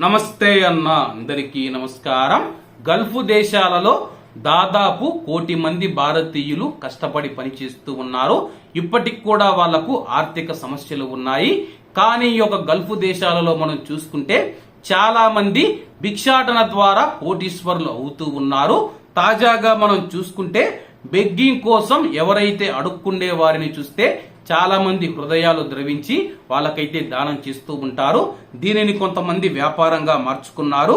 నమస్తే అన్న. అందరికీ నమస్కారం. గల్ఫ్ దేశాలలో దాదాపు కోటి మంది భారతీయులు కష్టపడి పనిచేస్తూ ఉన్నారు. ఇప్పటికి కూడా వాళ్ళకు ఆర్థిక సమస్యలు ఉన్నాయి. కానీ ఈ యొక్క గల్ఫ్ దేశాలలో మనం చూసుకుంటే చాలా మంది భిక్షాటన ద్వారా కోటీశ్వరులు అవుతూ ఉన్నారు. తాజాగా మనం చూసుకుంటే బెగ్గింగ్ కోసం ఎవరైతే అడుక్కుండే వారిని చూస్తే చాలా మంది హృదయాలు ద్రవించి వాళ్ళకైతే దానం చేస్తూ ఉంటారు. దీనిని కొంతమంది వ్యాపారంగా మార్చుకున్నారు.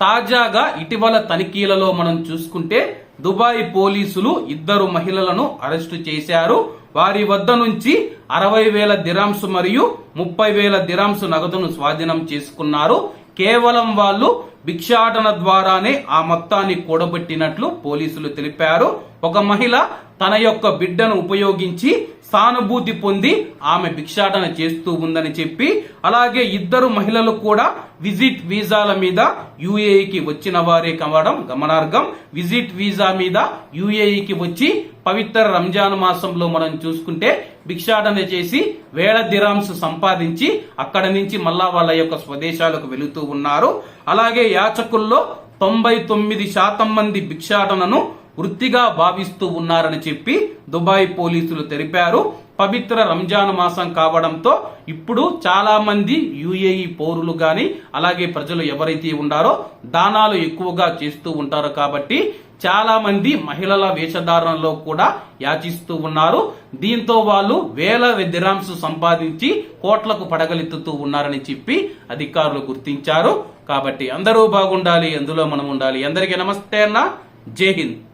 తాజాగా ఇటీవల తనిఖీలలో మనం చూసుకుంటే దుబాయ్ పోలీసులు ఇద్దరు మహిళలను అరెస్టు చేశారు. వారి వద్ద నుంచి అరవై వేల దిరాంసు మరియు ముప్పై వేల దిరాంసు నగదును స్వాధీనం చేసుకున్నారు. కేవలం వాళ్ళు భిక్షాటన ద్వారానే ఆ మొత్తాన్ని కూడబెట్టినట్లు పోలీసులు తెలిపారు. ఒక మహిళ తన యొక్క బిడ్డను ఉపయోగించి సానుభూతి పొంది ఆమె భిక్షాటన చేస్తూ ఉందని చెప్పి అలాగే ఇద్దరు మహిళలు కూడా విజిట్ వీసాల మీద యుఏఈకి వచ్చిన వారే కావడం గమనార్హం. విజిట్ వీసా మీద యుఏఈకి వచ్చి పవిత్ర రంజాన్ మాసంలో మనం చూసుకుంటే భిక్షాటన చేసి వేల దిరాంస్ సంపాదించి అక్కడ నుంచి మళ్ళా వాళ్ళ యొక్క స్వదేశాలకు వెళుతూ ఉన్నారు. అలాగే యాచకుల్లో తొంభై తొమ్మిది శాతం మంది భిక్షాటనను వృత్తిగా భావిస్తూ ఉన్నారని చెప్పి దుబాయ్ పోలీసులు తెలిపారు. పవిత్ర రంజాన్ మాసం కావడంతో ఇప్పుడు చాలా మంది యుఏఈ పౌరులు గాని అలాగే ప్రజలు ఎవరైతే ఉన్నారో దానాలు ఎక్కువగా చేస్తూ ఉంటారు కాబట్టి చాలా మంది మహిళల వేషధారణలో కూడా యాచిస్తూ ఉన్నారు. దీంతో వాళ్ళు వేల దిరాంస్ సంపాదించి కోట్లకు పడగలెత్తుతూ ఉన్నారని చెప్పి అధికారులు గుర్తించారు. కాబట్టి అందరూ బాగుండాలి అందులో మనం ఉండాలి. అందరికీ నమస్తే అన్న. జై హింద్.